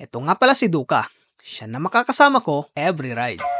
Ito nga pala si Duka. Siya na makakasama ko every ride.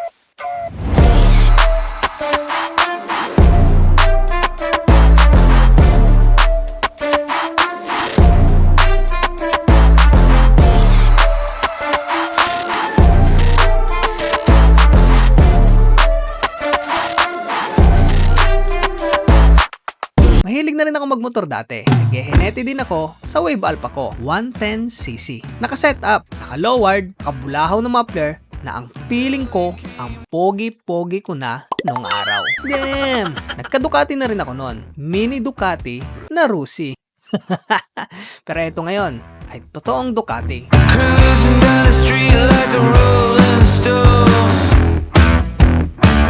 Mahilig na rin ako magmotor dati. Naggehenete din ako sa Wave Alpha ko, 110cc. Nakaset up, naka-lowered, nakabulahaw na muffler, na ang feeling ko, ang pogi-pogi ko na nung araw. Damn! Nagka-Ducati na rin ako noon. Mini Ducati na Rusi. Pero ito ngayon, ay totoong Ducati. Like.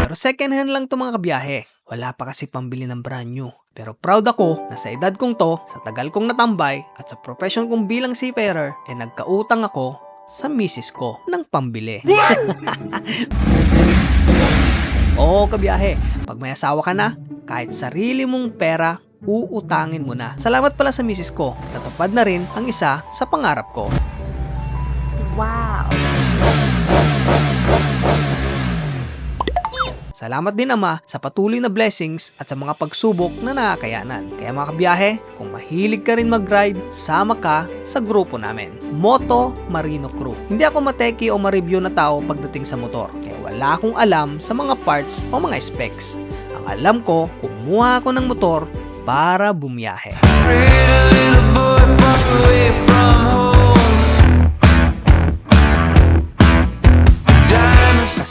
Pero second hand lang to mga kabiyahe. Wala pa kasi pambili ng brand new. Pero proud ako na sa edad kong to, sa tagal kong natambay, at sa profession kong bilang seafarer, eh nagkautang ako sa misis ko ng pambili. Oo kabiyahe, pag may asawa ka na, kahit sarili mong pera, uutangin mo na. Salamat pala sa misis ko, natupad na rin ang isa sa pangarap ko. Salamat din Ama sa patuloy na blessings at sa mga pagsubok na nakakayanan. Kaya mga kabiyahe, kung mahilig ka rin mag-ride, sama ka sa grupo namin. Moto Marino Crew. Hindi ako mateki o ma-review na tao pagdating sa motor. Kaya wala akong alam sa mga parts o mga specs. Ang alam ko, kumuha ako ng motor para bumiyahe. Pretty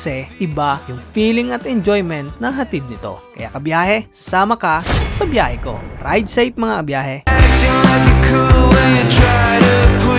Kasi iba yung feeling at enjoyment na hatid nito. Kaya kabiyahe, sama ka sa biyahe ko. Ride safe mga kabiyahe. acting like you're cool when you try to